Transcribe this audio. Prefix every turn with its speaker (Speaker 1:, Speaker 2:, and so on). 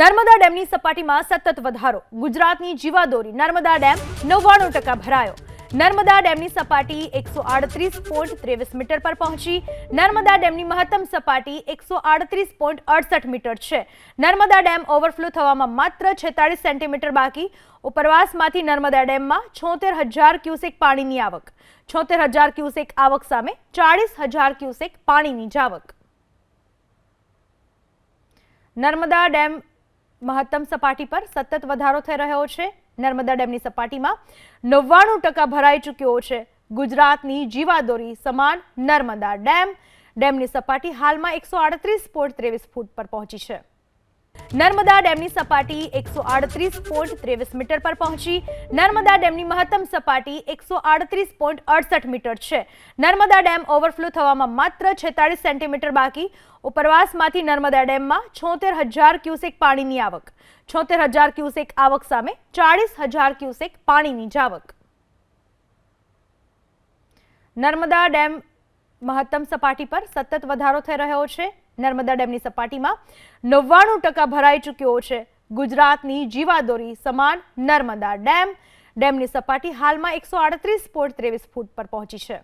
Speaker 1: નર્મદા ડેમની સપાટીમાં સતત વધારો. ગુજરાતની જીવાદોરી, નર્મદા ડેમ નવ્વાણું ટકા ભરાયો. નર્મદા ડેમની સપાટી એકસો આડત્રીસ પોઈન્ટ ત્રેવીસ મીટર પર પહોંચી. નર્મદા ડેમની મહત્તમ સપાટી એકસો આડત્રીસ પોઈન્ટ અડસઠ મીટર છે. નર્મદા ડેમ ઓવરફ્લો થવામાં માત્ર છેતાળીસ સેન્ટીમીટર બાકી. ઉપરવાસમાંથી નર્મદા ડેમમાં છોતેર હજાર ક્યુસેક પાણીની આવક. છોતેર હજાર ક્યુસેક આવક સામે ચાળીસ હજાર ક્યુસેક પાણીની જાવક. નર્મદા ડેમ મહત્તમ સપાટી પર સતત વધારો થઈ રહ્યો છે. નર્મદા ડેમની સપાટીમાં નવ્વાણું ટકા ભરાઈ ચૂક્યો છે. ગુજરાતની જીવાદોરી સમાન નર્મદા ડેમ. ડેમની સપાટી હાલમાં એકસો આડત્રીસ પોઈન્ટ ત્રેવીસ ફૂટ પર પહોંચી છે. નર્મદા ડેમની સપાટી એકસો આડત્રીસ પોઈન્ટ ત્રેવીસ મીટર પર પહોંચી. નર્મદા ડેમની મહત્તમ સપાટી એકસો આડત્રીસ પોઈન્ટ અડસઠ મીટર છે. નર્મદા ડેમ ઓવરફ્લો થવામાં માત્ર છેતાળીસ સેન્ટીમીટર બાકી. ઉપરવાસમાંથી નર્મદા ડેમમાં છોતેર હજાર ક્યુસેક પાણીની આવક. છોતેર હજાર ક્યુસેક આવક સામે ચાળીસ હજાર ક્યુસેક પાણીની જાવક. નર્મદા ડેમ મહત્તમ સપાટી પર સતત વધારો થઈ રહ્યો છે. નર્મદા ડેમની સપાટીમાં નવ્વાણું ટકા ભરાઈ ચૂક્યો છે. ગુજરાતની જીવાદોરી સમાન નર્મદા ડેમ, ડેમની સપાટી હાલમાં એકસો આડત્રીસ પોઈન્ટ ત્રેવીસ ફૂટ પર પહોંચી છે.